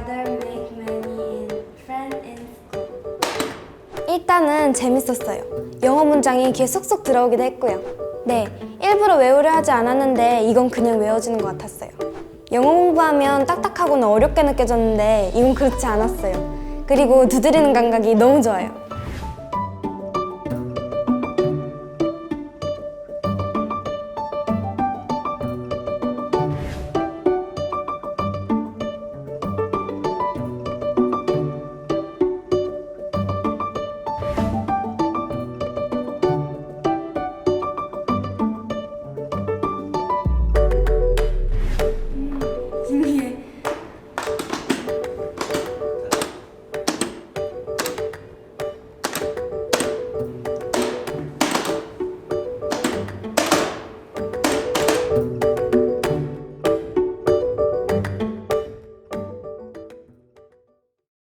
brother make many friends in school. 일단은 재밌었어요. 영어 문장이 귀에 쏙쏙 들어오기도 했고요. 네, 일부러 외우려 하지 않았는데 이건 그냥 외워지는 것 같았어요. 영어 공부하면 딱딱하고는 어렵게 느껴졌는데 이건 그렇지 않았어요. 그리고 두드리는 감각이 너무 좋아요.